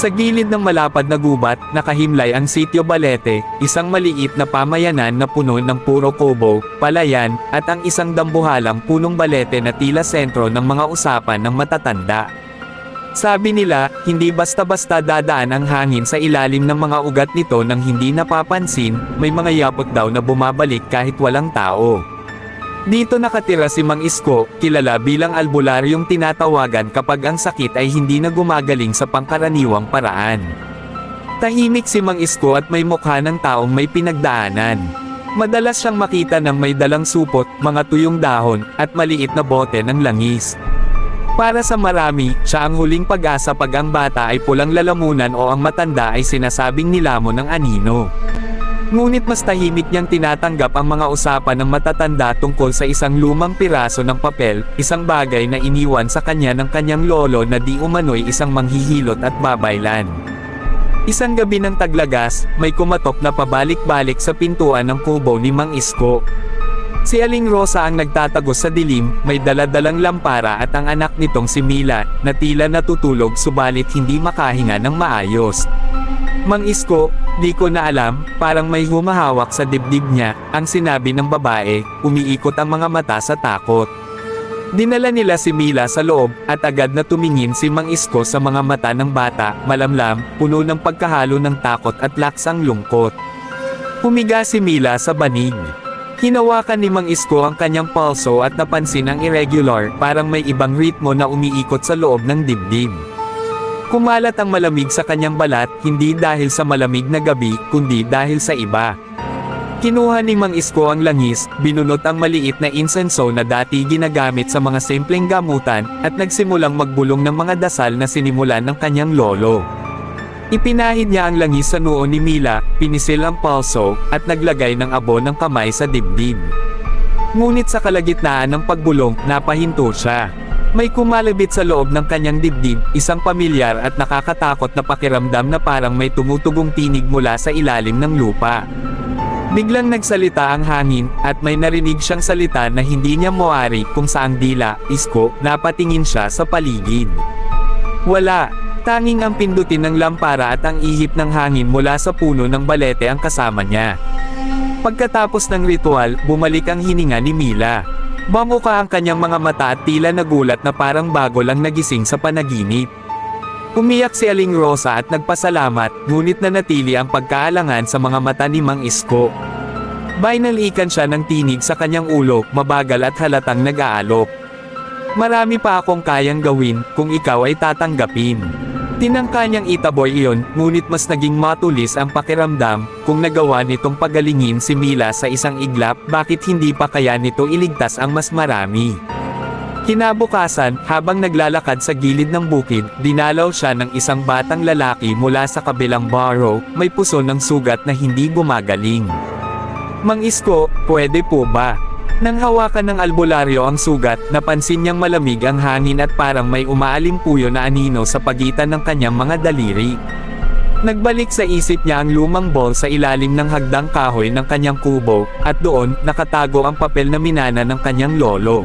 Sa gilid ng malapad na gubat, nakahimlay ang Sitio Balete, isang maliit na pamayanan na puno ng puro kubo, palayan, at ang isang dambuhalang punong balete na tila sentro ng mga usapan ng matatanda. Sabi nila, hindi basta-basta dadaan ang hangin sa ilalim ng mga ugat nito nang hindi napapansin, may mga yapot daw na bumabalik kahit walang tao. Dito nakatira si Mang Isko, kilala bilang albularyong tinatawagan kapag ang sakit ay hindi na gumagaling sa pangkaraniwang paraan. Tahimik si Mang Isko at may mukha ng taong may pinagdaanan. Madalas siyang makita ng may dalang supot, mga tuyong dahon, at maliit na bote ng langis. Para sa marami, siya ang huling pag-asa pag ang bata ay pulang lalamunan o ang matanda ay sinasabing nilamon ng anino. Ngunit mas tahimik niyang tinatanggap ang mga usapan ng matatanda tungkol sa isang lumang piraso ng papel, isang bagay na iniwan sa kanya ng kanyang lolo na di umano'y isang manghihilot at babaylan. Isang gabi ng taglagas, may kumatok na pabalik-balik sa pintuan ng kubo ni Mang Isko. Si Aling Rosa ang nagtatagos sa dilim, may daladalang lampara at ang anak nitong si Mila, na tila natutulog subalit hindi makahinga ng maayos. Mang Isko, di ko na alam, parang may humahawak sa dibdib niya, ang sinabi ng babae, umiikot ang mga mata sa takot. Dinala nila si Mila sa loob, at agad na tumingin si Mang Isko sa mga mata ng bata, malamlam, puno ng pagkahalo ng takot at laksang lungkot. Humiga si Mila sa banig. Hinawakan ni Mang Isko ang kanyang pulso at napansin ang irregular, parang may ibang ritmo na umiikot sa loob ng dibdib. Kumalat ang malamig sa kanyang balat, hindi dahil sa malamig na gabi, kundi dahil sa iba. Kinuha ni Mang Isko ang langis, binunot ang maliit na insenso na dati ginagamit sa mga simpleng gamutan, at nagsimulang magbulong ng mga dasal na sinimulan ng kanyang lolo. Ipinahid niya ang langis sa noo ni Mila, pinisil ang pulso, at naglagay ng abo ng kamay sa dibdib. Ngunit sa kalagitnaan ng pagbulong, napahinto siya. May kumalabit sa loob ng kanyang dibdib, isang pamilyar at nakakatakot na pakiramdam na parang may tumutugong tinig mula sa ilalim ng lupa. Biglang nagsalita ang hangin, at may narinig siyang salita na hindi niya mawari kung saang dila, isko, napatingin siya sa paligid. Wala, tanging ang pindutin ng lampara at ang ihip ng hangin mula sa puno ng balete ang kasama niya. Pagkatapos ng ritual, bumalik ang hininga ni Mila. Bamuka ang kanyang mga mata at tila nagulat na parang bago lang nagising sa panaginip. Umiyak si Aling Rosa at nagpasalamat, ngunit nanatili ang pagkaalangan sa mga mata ni Mang Isko. Bainalikan siya ng tinig sa kanyang ulo, mabagal at halatang nag-aalok. Marami pa akong kayang gawin, kung ikaw ay tatanggapin. Tinangka niyang itaboy iyon, ngunit mas naging matulis ang pakiramdam, kung nagawa nitong pagalingin si Mila sa isang iglap, bakit hindi pa kaya nito iligtas ang mas marami. Kinabukasan, habang naglalakad sa gilid ng bukid, dinalaw siya ng isang batang lalaki mula sa kabilang barrow, may puso ng sugat na hindi gumagaling. Mang Isko, pwede po ba? Nang hawakan ng albularyo ang sugat, napansin niyang malamig ang hangin at parang may umaaling puyo na anino sa pagitan ng kanyang mga daliri. Nagbalik sa isip niya ang lumang ball sa ilalim ng hagdang kahoy ng kanyang kubo, at doon, nakatago ang papel na minana ng kanyang lolo.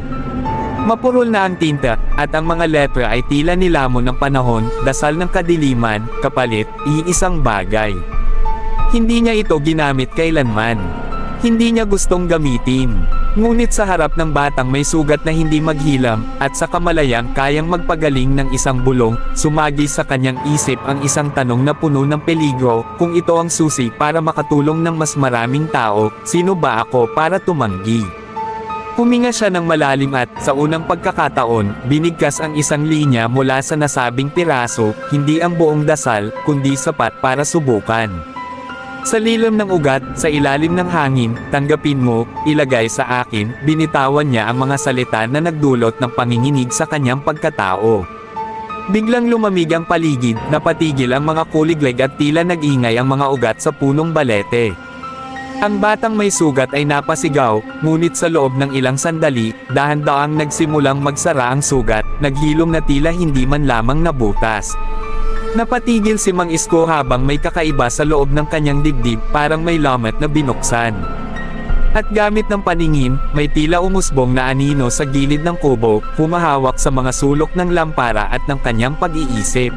Mapurol na ang tinta, at ang mga letra ay tila nilamon ng panahon, dasal ng kadiliman, kapalit, iisang bagay. Hindi niya ito ginamit kailanman. Hindi niya gustong gamitin. Ngunit sa harap ng batang may sugat na hindi maghilam, at sa kamalayang kayang magpagaling ng isang bulong, sumagi sa kanyang isip ang isang tanong na puno ng peligro, kung ito ang susi para makatulong ng mas maraming tao, sino ba ako para tumanggi? Huminga siya ng malalim at, sa unang pagkakataon, binigkas ang isang linya mula sa nasabing piraso, hindi ang buong dasal, kundi sapat para subukan. Sa lilam ng ugat, sa ilalim ng hangin, tanggapin mo, ilagay sa akin, binitawan niya ang mga salita na nagdulot ng panginginig sa kanyang pagkatao. Biglang lumamig ang paligid, napatigil ang mga kuliglig at tila nag-ingay ang mga ugat sa punong balete. Ang batang may sugat ay napasigaw, ngunit sa loob ng ilang sandali, dahan-daang nagsimulang magsara ang sugat, naghilom na tila hindi man lamang nabutas. Napatigil si Mang Isko habang may kakaiba sa loob ng kanyang dibdib, parang may lamat na binuksan. At gamit ng paningin, may tila umusbong na anino sa gilid ng kubo, humahawak sa mga sulok ng lampara at ng kanyang pag-iisip.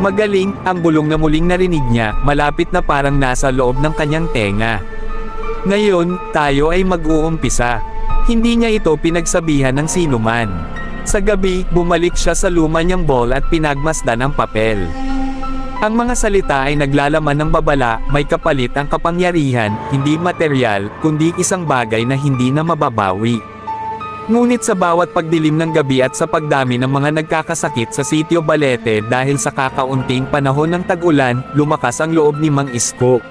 Magaling, ang bulong na muling narinig niya, malapit na parang nasa loob ng kanyang tenga. Ngayon, tayo ay mag-uumpisa. Hindi niya ito pinagsabihan ng sinuman. Sa gabi, bumalik siya sa luma niyang ball at pinagmasdan ang papel. Ang mga salita ay naglalaman ng babala, may kapalit ang kapangyarihan, hindi material, kundi isang bagay na hindi na mababawi. Ngunit sa bawat pagdilim ng gabi at sa pagdami ng mga nagkakasakit sa sitio Balete dahil sa kakaunting panahon ng tag-ulan, lumakas ang loob ni Mang Isko.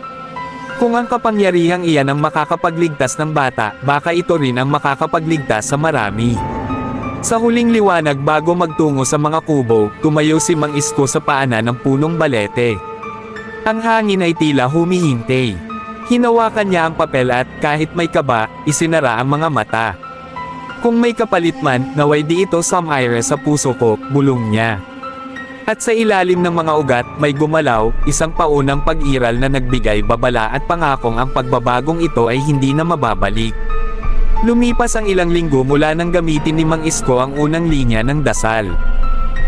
Kung ang kapangyarihang iyan ang makakapagligtas ng bata, baka ito rin ang makakapagligtas sa marami. Sa huling liwanag bago magtungo sa mga kubo, tumayo si Mang Isko sa paanan ng punong balete. Ang hangin ay tila humihintay. Hinawakan niya ang papel at, kahit may kaba, isinara ang mga mata. Kung may kapalit man, naway di ito sumire sa puso ko, bulong niya. At sa ilalim ng mga ugat, may gumalaw, isang paunang pag-iral na nagbigay babala at pangakong ang pagbabagong ito ay hindi na mababalik. Lumipas ang ilang linggo mula nang gamitin ni Mang Isko ang unang linya ng dasal.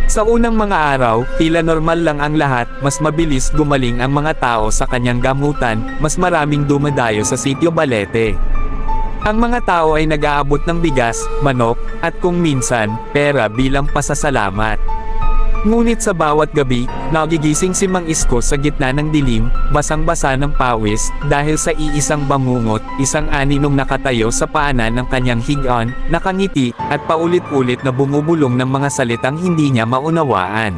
Sa unang mga araw, tila normal lang ang lahat, mas mabilis gumaling ang mga tao sa kanyang gamutan, mas maraming dumadayo sa sitio Balete. Ang mga tao ay nag-aabot ng bigas, manok, at kung minsan, pera bilang pasasalamat. Ngunit sa bawat gabi, nagigising si Mang Isko sa gitna ng dilim, basang-basa ng pawis, dahil sa iisang bangungot, isang aninong nakatayo sa paanan ng kanyang higaan, nakangiti, at paulit-ulit na bumubulong ng mga salitang hindi niya maunawaan.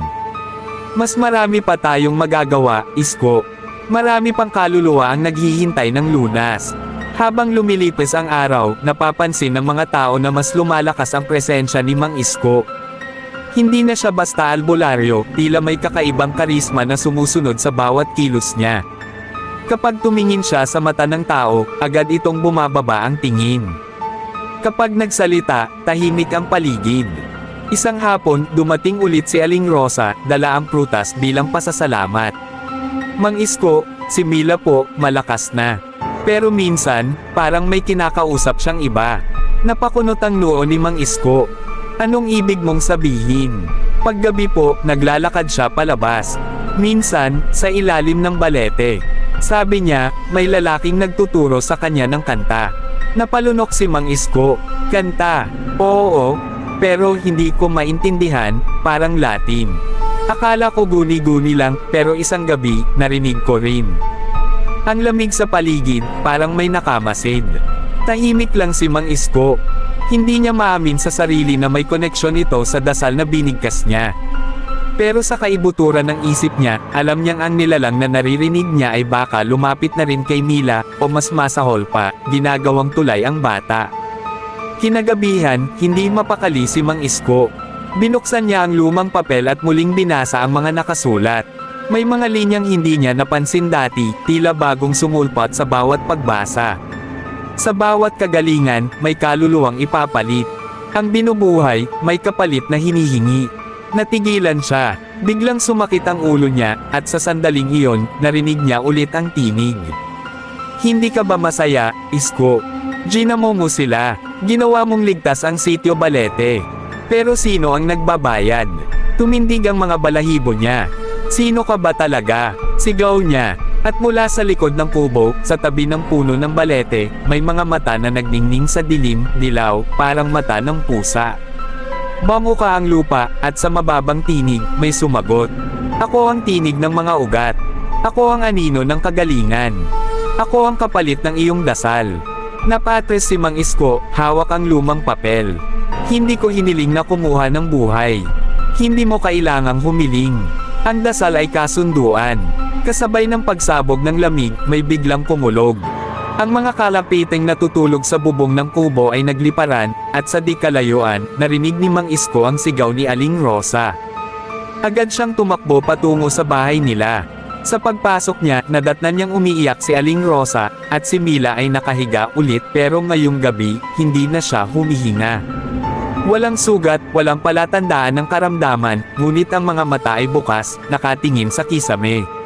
Mas marami pa tayong magagawa, Isko. Marami pang kaluluwa ang naghihintay ng lunas. Habang lumilipis ang araw, napapansin ng mga tao na mas lumalakas ang presensya ni Mang Isko. Hindi na siya basta albularyo, tila may kakaibang karisma na sumusunod sa bawat kilos niya. Kapag tumingin siya sa mata ng tao, agad itong bumababa ang tingin. Kapag nagsalita, tahimik ang paligid. Isang hapon, dumating ulit si Aling Rosa, dala ang prutas bilang pasasalamat. Mang Isko, si Mila po, malakas na. Pero minsan, parang may kinakausap siyang iba. Napakunot ang noo ni Mang Isko. Anong ibig mong sabihin? Paggabi po, naglalakad siya palabas. Minsan, sa ilalim ng balete. Sabi niya, may lalaking nagtuturo sa kanya ng kanta. Napalunok si Mang Isko. Kanta. Oo, pero hindi ko maintindihan, parang Latin. Akala ko guni-guni lang, pero isang gabi, narinig ko rin. Ang lamig sa paligid, parang may nakamasid. Tahimik lang si Mang Isko. Hindi niya maamin sa sarili na may koneksyon ito sa dasal na binigkas niya. Pero sa kaibuturan ng isip niya, alam niyang ang nilalang na naririnig niya ay baka lumapit na rin kay Mila, o mas masahol pa, ginagawang tulay ang bata. Kinagabihan, hindi mapakali si Mang Isko. Binuksan niya ang lumang papel at muling binasa ang mga nakasulat. May mga linyang hindi niya napansin dati, tila bagong sumulpat sa bawat pagbasa. Sa bawat kagalingan, may kaluluwang ipapalit. Ang binubuhay, may kapalit na hinihingi. Natigilan siya. Biglang sumakit ang ulo niya, at sa sandaling iyon, narinig niya ulit ang tinig. Hindi ka ba masaya, Isko? Ginamo mo sila. Ginawa mong ligtas ang sitio Balete. Pero sino ang nagbabayad? Tumindig ang mga balahibo niya. Sino ka ba talaga? Sigaw niya. At mula sa likod ng kubo, sa tabi ng puno ng balete, may mga mata na nagningning sa dilim, dilaw, parang mata ng pusa. Bango ka ang lupa, at sa mababang tinig, may sumagot. Ako ang tinig ng mga ugat. Ako ang anino ng kagalingan. Ako ang kapalit ng iyong dasal. Napatres si Mang Isko, hawak ang lumang papel. Hindi ko hiniling na kumuha ng buhay. Hindi mo kailangang humiling. Ang dasal ay kasunduan. Kasabay ng pagsabog ng lamig, may biglang kumulog. Ang mga kalapiting natutulog sa bubong ng kubo ay nagliparan, at sa di kalayuan, narinig ni Mang Isko ang sigaw ni Aling Rosa. Agad siyang tumakbo patungo sa bahay nila. Sa pagpasok niya, nadatnan niyang umiiyak si Aling Rosa, at si Mila ay nakahiga ulit pero ngayong gabi, hindi na siya humihinga. Walang sugat, walang palatandaan ng karamdaman, ngunit ang mga mata ay bukas, nakatingin sa kisame.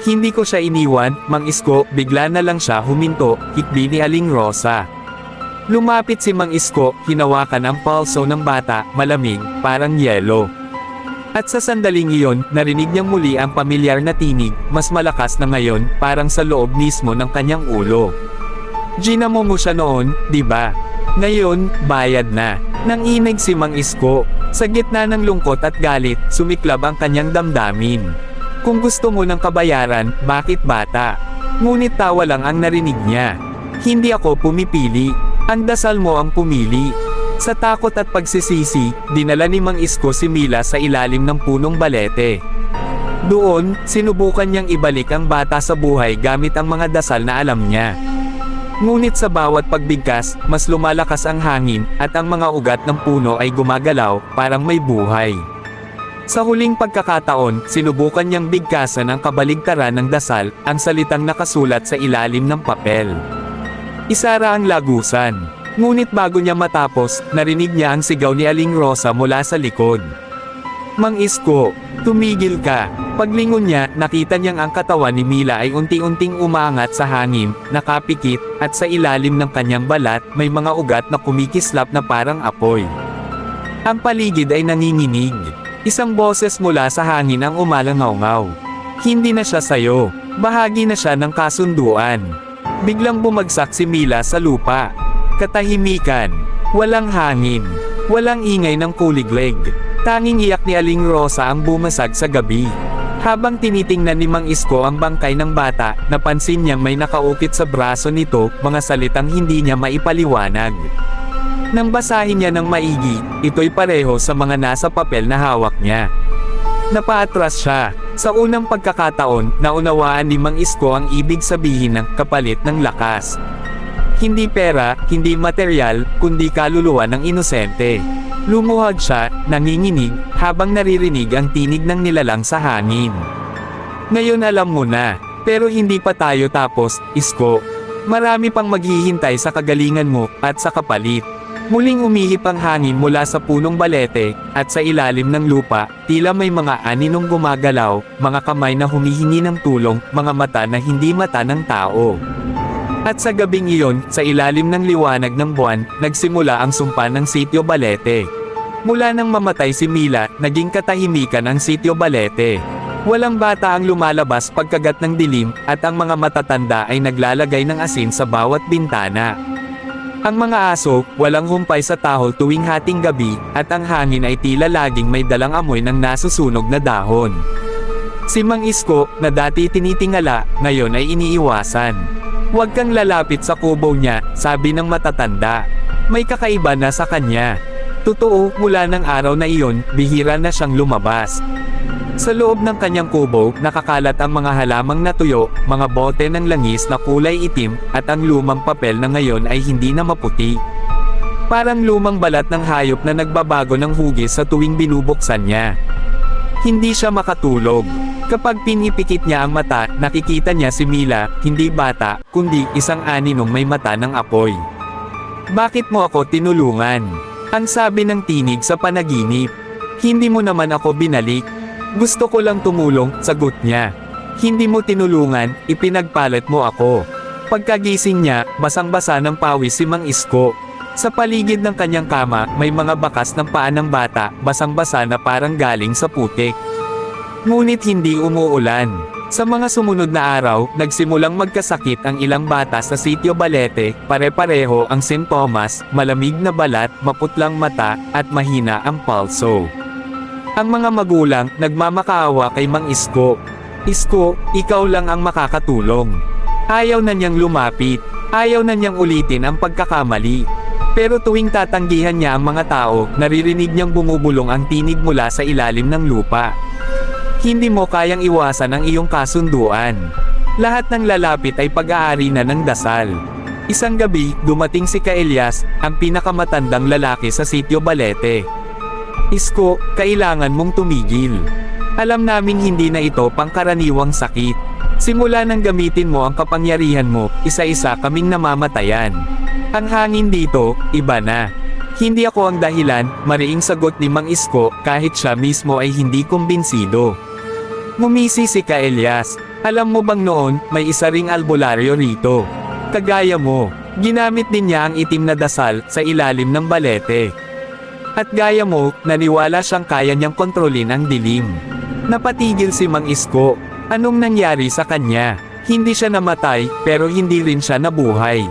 Hindi ko siya iniwan, Mang Isko, bigla na lang siya huminto, hikbi ni Aling Rosa. Lumapit si Mang Isko, hinawakan ang pulso ng bata, malamig, parang yelo. At sa sandaling iyon, narinig niyang muli ang pamilyar na tinig, mas malakas na ngayon, parang sa loob mismo ng kanyang ulo. Ginamo mo siya noon, di ba? Ngayon, bayad na. Nang inig si Mang Isko. Sa gitna ng lungkot at galit, sumiklab ang kanyang damdamin. Kung gusto mo ng kabayaran, bakit bata? Ngunit tawa lang ang narinig niya. Hindi ako pumipili. Ang dasal mo ang pumili. Sa takot at pagsisisi, dinala ni Mang Isko si Mila sa ilalim ng punong balete. Doon, sinubukan niyang ibalik ang bata sa buhay gamit ang mga dasal na alam niya. Ngunit sa bawat pagbigkas, mas lumalakas ang hangin, at ang mga ugat ng puno ay gumagalaw, parang may buhay. Sa huling pagkakataon, sinubukan niyang bigkasan ang kabaligtaran ng dasal, ang salitang nakasulat sa ilalim ng papel. Isara ang lagusan. Ngunit bago niya matapos, narinig niya ang sigaw ni Aling Rosa mula sa likod. Mang Isko, tumigil ka. Paglingon niya, nakita niyang ang katawan ni Mila ay unti-unting umaangat sa hangin, nakapikit, at sa ilalim ng kanyang balat, may mga ugat na kumikislap na parang apoy. Ang paligid ay nanginginig. Isang boses mula sa hangin ang umalangaw-ngaw. Hindi na siya sayo. Bahagi na siya ng kasunduan. Biglang bumagsak si Mila sa lupa. Katahimikan. Walang hangin. Walang ingay ng kuliglig. Tanging iyak ni Aling Rosa ang bumasag sa gabi. Habang tinitingnan ni Mang Isko ang bangkay ng bata, napansin niyang may nakaukit sa braso nito, mga salitang hindi niya maipaliwanag. Nang basahin niya ng maigi, ito'y pareho sa mga nasa papel na hawak niya. Napaatras siya. Sa unang pagkakataon, naunawaan ni Mang Isko ang ibig sabihin ng kapalit ng lakas. Hindi pera, hindi material, kundi kaluluwa ng inosente. Lumuhad siya, nanginginig, habang naririnig ang tinig ng nilalang sa hangin. Ngayon alam mo na, pero hindi pa tayo tapos, Isko. Marami pang maghihintay sa kagalingan mo, at sa kapalit. Muling umihip ang hangin mula sa punong balete, at sa ilalim ng lupa, tila may mga aninong gumagalaw, mga kamay na humihingi ng tulong, mga mata na hindi mata ng tao. At sa gabing iyon, sa ilalim ng liwanag ng buwan, nagsimula ang sumpa ng Sitio Balete. Mula nang mamatay si Mila, naging katahimikan ang Sitio Balete. Walang bata ang lumalabas pagkagat ng dilim, at ang mga matatanda ay naglalagay ng asin sa bawat bintana. Ang mga aso, walang humpay sa tahol tuwing hating gabi, at ang hangin ay tila laging may dalang amoy ng nasusunog na dahon. Si Mang Isko, na dati tinitingala, ngayon ay iniiwasan. Huwag kang lalapit sa kubo niya, sabi ng matatanda. May kakaiba na sa kanya. Totoo, mula ng araw na iyon, bihira na siyang lumabas. Sa loob ng kanyang kubo, nakakalat ang mga halamang natuyo, mga bote ng langis na kulay itim, at ang lumang papel na ngayon ay hindi na maputi. Parang lumang balat ng hayop na nagbabago ng hugis sa tuwing binubuksan niya. Hindi siya makatulog. Kapag pinipikit niya ang mata, nakikita niya si Mila, hindi bata, kundi isang aninong may mata ng apoy. Bakit mo ako tinulungan? Ang sabi ng tinig sa panaginip. Hindi mo naman ako binalik. Gusto ko lang tumulong, sagot niya. Hindi mo tinulungan, ipinagpalit mo ako. Pagkagising niya, basang-basa ng pawis si Mang Isko. Sa paligid ng kanyang kama, may mga bakas ng paa ng bata, basang-basa na parang galing sa putik. Ngunit hindi umuulan. Sa mga sumunod na araw, nagsimulang magkasakit ang ilang bata sa Sitio Balete, pare-pareho ang sintomas, malamig na balat, maputlang mata, at mahina ang pulso. Ang mga magulang, nagmamakaawa kay Mang Isko. Isko, ikaw lang ang makakatulong. Ayaw na niyang lumapit. Ayaw na niyang ulitin ang pagkakamali. Pero tuwing tatanggihan niya ang mga tao, naririnig niyang bumubulong ang tinig mula sa ilalim ng lupa. Hindi mo kayang iwasan ang iyong kasunduan. Lahat ng lalapit ay pag-aari na ng dasal. Isang gabi, dumating si Kaelias, ang pinakamatandang lalaki sa sitio Balete. Isko, kailangan mong tumigil. Alam naming hindi na ito pangkaraniwang sakit. Simula nang gamitin mo ang kapangyarihan mo, isa-isa kaming namamatayan. Ang hangin dito, iba na. Hindi ako ang dahilan, mariing sagot ni Mang Isko, kahit siya mismo ay hindi kumbinsido. Ngumisi si Kaelias. Alam mo bang noon, may isa ring albularyo rito. Kagaya mo, ginamit din niya ang itim na dasal sa ilalim ng balete. At gaya mo, naniwala siyang kaya niyang kontrolin ang dilim. Napatigil si Mang Isko. Anong nangyari sa kanya? Hindi siya namatay, pero hindi rin siya nabuhay.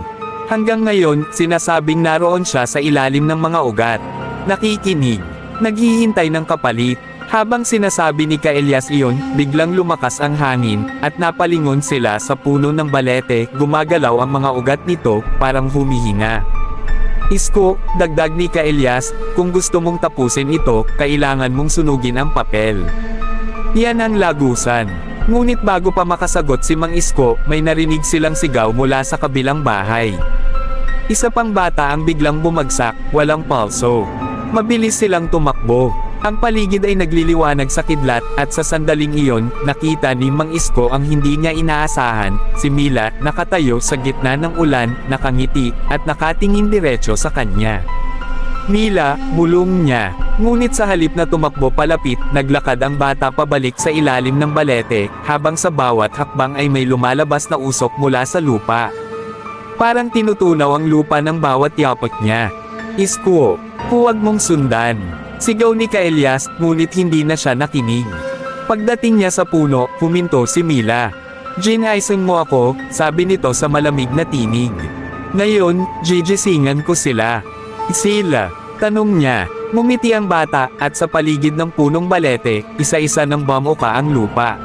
Hanggang ngayon, sinasabing naroon siya sa ilalim ng mga ugat. Nakikinig. Naghihintay ng kapalit. Habang sinasabi ni Kaelias iyon, biglang lumakas ang hangin, at napalingon sila sa puno ng balete, gumagalaw ang mga ugat nito, parang humihinga. Isko, dagdag ni Kaelias, kung gusto mong tapusin ito, kailangan mong sunugin ang papel. Yan ang lagusan. Ngunit bago pa makasagot si Mang Isko, may narinig silang sigaw mula sa kabilang bahay. Isa pang bata ang biglang bumagsak, walang palso. Mabilis silang tumakbo. Ang paligid ay nagliliwanag sa kidlat, at sa sandaling iyon, nakita ni Mang Isko ang hindi niya inaasahan, si Mila, nakatayo sa gitna ng ulan, nakangiti, at nakatingin diretso sa kanya. Mila, mulong niya. Ngunit sa halip na tumakbo palapit, naglakad ang bata pabalik sa ilalim ng balete, habang sa bawat hakbang ay may lumalabas na usok mula sa lupa. Parang tinutunaw ang lupa ng bawat yapot niya. Isko, huwag mong sundan. Sigaw ni Kaelias, ngunit hindi na siya nakinig. Pagdating niya sa puno, huminto si Mila. Ginaisin mo ako, sabi nito sa malamig na tinig. Ngayon, gigisingan ko sila. Sila, tanong niya. Mumiti ang bata, at sa paligid ng punong balete, isa-isa ng bamuka ang lupa.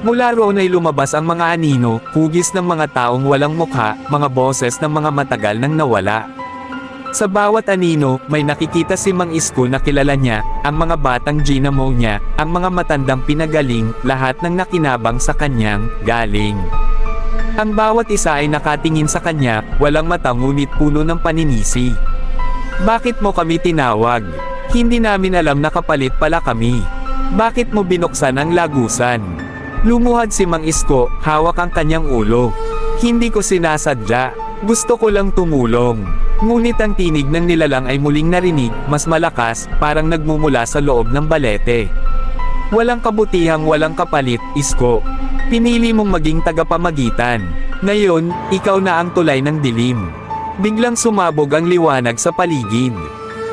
Mula roon ay lumabas ang mga anino, hugis ng mga taong walang mukha, mga boses ng mga matagal nang nawala. Sa bawat anino, may nakikita si Mang Isko na kilala niya, ang mga batang ginamo niya, ang mga matandang pinagaling, lahat ng nakinabang sa kanyang galing. Ang bawat isa ay nakatingin sa kanya, walang mata ngunit puno ng paninisi. Bakit mo kami tinawag? Hindi namin alam na kapalit pala kami. Bakit mo binuksan ang lagusan? Lumuhad si Mang Isko, hawak ang kanyang ulo. Hindi ko sinasadya. Gusto ko lang tumulong. Ngunit ang tinig ng nilalang ay muling narinig, mas malakas, parang nagmumula sa loob ng balete. Walang kabutihang walang kapalit, Isko. Pinili mong maging tagapamagitan. Ngayon, ikaw na ang tulay ng dilim. Biglang sumabog ang liwanag sa paligid.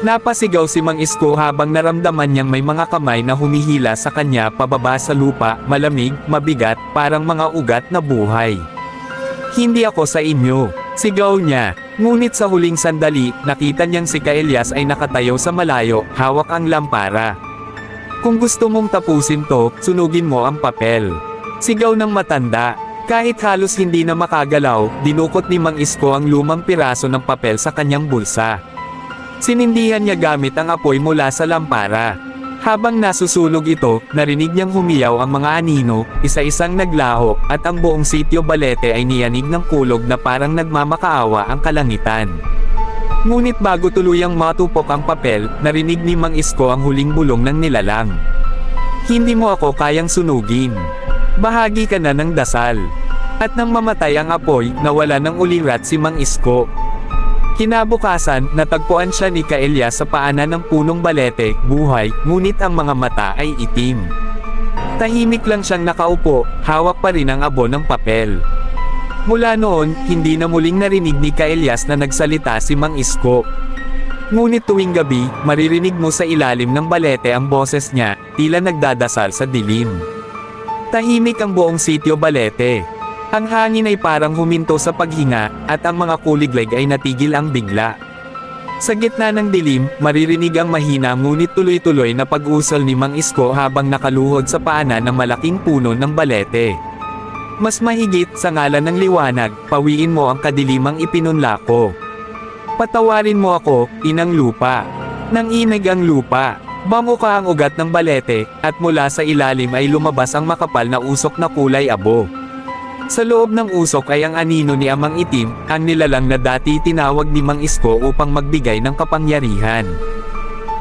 Napasigaw si Mang Isko habang naramdaman niyang may mga kamay na humihila sa kanya pababa sa lupa, malamig, mabigat, parang mga ugat na buhay. Hindi ako sa inyo, sigaw niya. Ngunit sa huling sandali, nakita niyang si Kaelias ay nakatayo sa malayo, hawak ang lampara. Kung gusto mong tapusin to, sunugin mo ang papel. Sigaw ng matanda. Kahit halos hindi na makagalaw, dinukot ni Mang Isko ang lumang piraso ng papel sa kanyang bulsa. Sinindihan niya gamit ang apoy mula sa lampara. Habang nasusunog ito, narinig niyang humiyaw ang mga anino, isa-isang naglaho, at ang buong sitio balete ay niyanig ng kulog na parang nagmamakaawa ang kalangitan. Ngunit bago tuluyang matupok ang papel, narinig ni Mang Isko ang huling bulong ng nilalang. Hindi mo ako kayang sunugin. Bahagi ka na ng dasal. At nang mamatay ang apoy, nawala ng ulirat si Mang Isko. Kinabukasan, natagpuan siya ni Kaelia sa paanan ng punong balete, buhay, ngunit ang mga mata ay itim. Tahimik lang siyang nakaupo, hawak pa rin ang abo ng papel. Mula noon, hindi na muling narinig ni Kaelias na nagsalita si Mang Isko. Ngunit tuwing gabi, maririnig mo sa ilalim ng balete ang boses niya, tila nagdadasal sa dilim. Tahimik ang buong sitio balete. Ang hangin ay parang huminto sa paghinga, at ang mga kuliglig ay natigil ang bigla. Sa gitna ng dilim, maririnig ang mahina ngunit tuloy-tuloy na pag-usol ni Mang Isko habang nakaluhod sa paanan ng malaking puno ng balete. Mas mahigit sa ngalan ng liwanag, pawiin mo ang kadilimang ipinunla ko. Patawarin mo ako, inang lupa. Nang inig ang lupa, bango ka ang ugat ng balete, at mula sa ilalim ay lumabas ang makapal na usok na kulay abo. Sa loob ng usok ay ang anino ni Amang Itim, ang nilalang na dati tinawag ni Mang Isko upang magbigay ng kapangyarihan.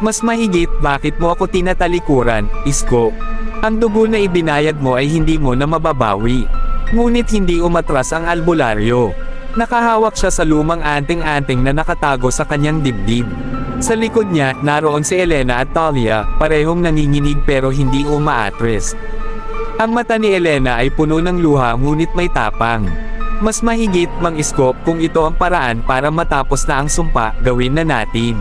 Mas mahigit, bakit mo ako tinatalikuran, Isko? Ang dugo na ibinayad mo ay hindi mo na mababawi. Ngunit hindi umatras ang albularyo. Nakahawak siya sa lumang anting-anting na nakatago sa kanyang dibdib. Sa likod niya, naroon si Elena at Talia, parehong nanginginig pero hindi umaatres. Ang mata ni Elena ay puno ng luha ngunit may tapang. Mas mahigit mang iskop kung ito ang paraan para matapos na ang sumpa, gawin na natin.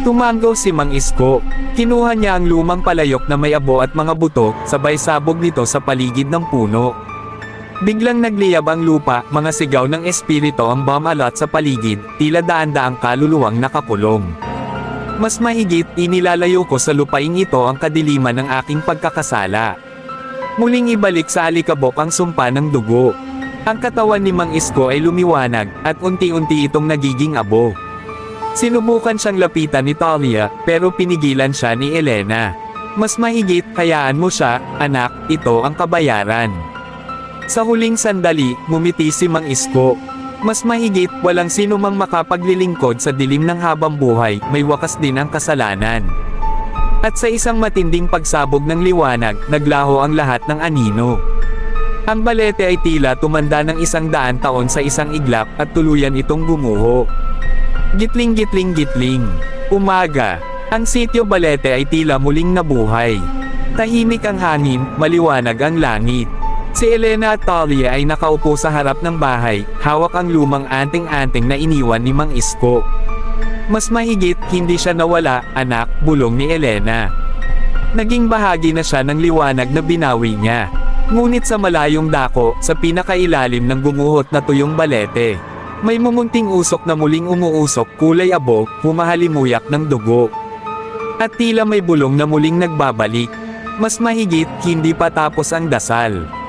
Tumango si Mang Isko. Kinuha niya ang lumang palayok na may abo at mga buto, sabay sabog nito sa paligid ng puno. Biglang nagliyab ang lupa, mga sigaw ng espiritu ang bumalat sa paligid, tila daan-daang kaluluwang nakakulong. Mas mahigit, inilalayo ko sa lupaing ito ang kadiliman ng aking pagkakasala. Muling ibalik sa alikabok ang sumpa ng dugo. Ang katawan ni Mang Isko ay lumiwanag, at unti-unti itong nagiging abo. Sinubukan siyang lapitan ni Talia, pero pinigilan siya ni Elena. Mas mahigit, kayaan mo siya, anak, ito ang kabayaran. Sa huling sandali, ngumiti si Mang Isko. Mas mahigit, walang sino mang makapaglilingkod sa dilim ng habang buhay, may wakas din ang kasalanan. At sa isang matinding pagsabog ng liwanag, naglaho ang lahat ng anino. Ang balete ay tila tumanda ng isang daan taon sa isang iglap at tuluyan itong gumuho. Gitling gitling gitling. Umaga. Ang sityo balete ay tila muling nabuhay. Tahimik ang hangin, maliwanag ang langit. Si Elena at Talia ay nakaupo sa harap ng bahay, hawak ang lumang anting-anting na iniwan ni Mang Isko. Mas mahigit, hindi siya nawala, anak, bulong ni Elena. Naging bahagi na siya ng liwanag na binawi niya. Ngunit sa malayong dako, sa pinakailalim ng gumuhot na tuyong balete. May mumunting usok na muling umuusok, kulay abo, humahalimuyak ng dugo. At tila may bulong na muling nagbabalik. Mas mahigit, hindi pa tapos ang dasal.